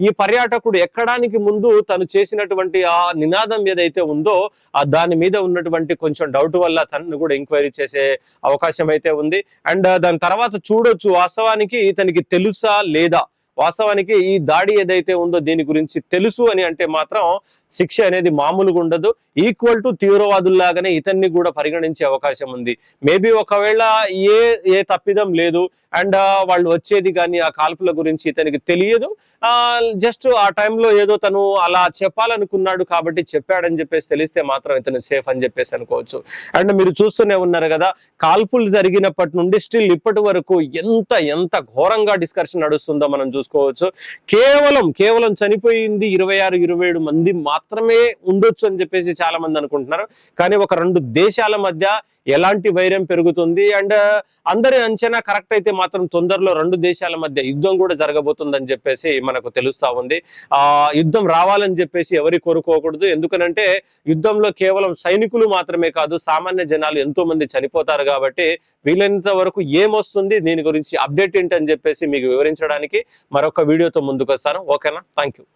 ఈ పర్యాటకుడు ఎక్కడానికి ముందు తను చేసినటువంటి ఆ నినాదం ఏదైతే ఉందో ఆ దాని మీద ఉన్నటువంటి కొంచెం డౌట్ వల్ల తనను కూడా ఎంక్వైరీ చేసే అవకాశం అయితే ఉంది. అండ్ దాని తర్వాత చూడొచ్చు వాస్తవానికి ఇతనికి తెలుసా లేదా? వాస్తవానికి ఈ దాడి ఏదైతే ఉందో దీని గురించి తెలుసు అని అంటే మాత్రం శిక్ష అనేది మామూలుగా ఉండదు. ఈక్వల్ టు తీవ్రవాదుల్లాగానే ఇతన్ని కూడా పరిగణించే అవకాశం ఉంది. మేబీ ఒకవేళ ఏ ఏ తప్పిదం లేదు అండ్ వాళ్ళు వచ్చేది కానీ ఆ కాల్పుల గురించి ఇతనికి తెలియదు. ఆ జస్ట్ ఆ టైంలో ఏదో తను అలా చెప్పాలనుకున్నాడు కాబట్టి చెప్పాడని చెప్పేసి తెలిస్తే మాత్రం ఇతను సేఫ్ అని చెప్పేసి అనుకోవచ్చు. అండ్ మీరు చూస్తూనే ఉన్నారు కదా కాల్పులు జరిగినప్పటి నుండి స్టిల్ ఇప్పటి వరకు ఎంత ఎంత ఘోరంగా డిస్కషన్ నడుస్తుందో మనం చూసుకోవచ్చు. కేవలం కేవలం చనిపోయింది ఇరవై ఆరు ఇరవై ఏడు మంది మాత్రమే ఉండొచ్చు అని చెప్పేసి చాలా మంది అనుకుంటున్నారు. కానీ ఒక రెండు దేశాల మధ్య ఎలాంటి వైరం పెరుగుతుంది? అండ్ అందరి అంచనా కరెక్ట్ అయితే మాత్రం తొందరలో రెండు దేశాల మధ్య యుద్ధం కూడా జరగబోతుందని చెప్పేసి మనకు తెలుస్తా ఉంది. ఆ యుద్ధం రావాలని చెప్పేసి ఎవరి కోరుకోకూడదు. ఎందుకనంటే యుద్ధంలో కేవలం సైనికులు మాత్రమే కాదు సామాన్య జనాలు ఎంతో మంది చనిపోతారు కాబట్టి వీలైనంత వరకు ఏమొస్తుంది? దీని గురించి అప్డేట్ ఏంటని చెప్పేసి మీకు వివరించడానికి మరొక వీడియోతో ముందుకు వస్తాను ఓకేనా? Thank you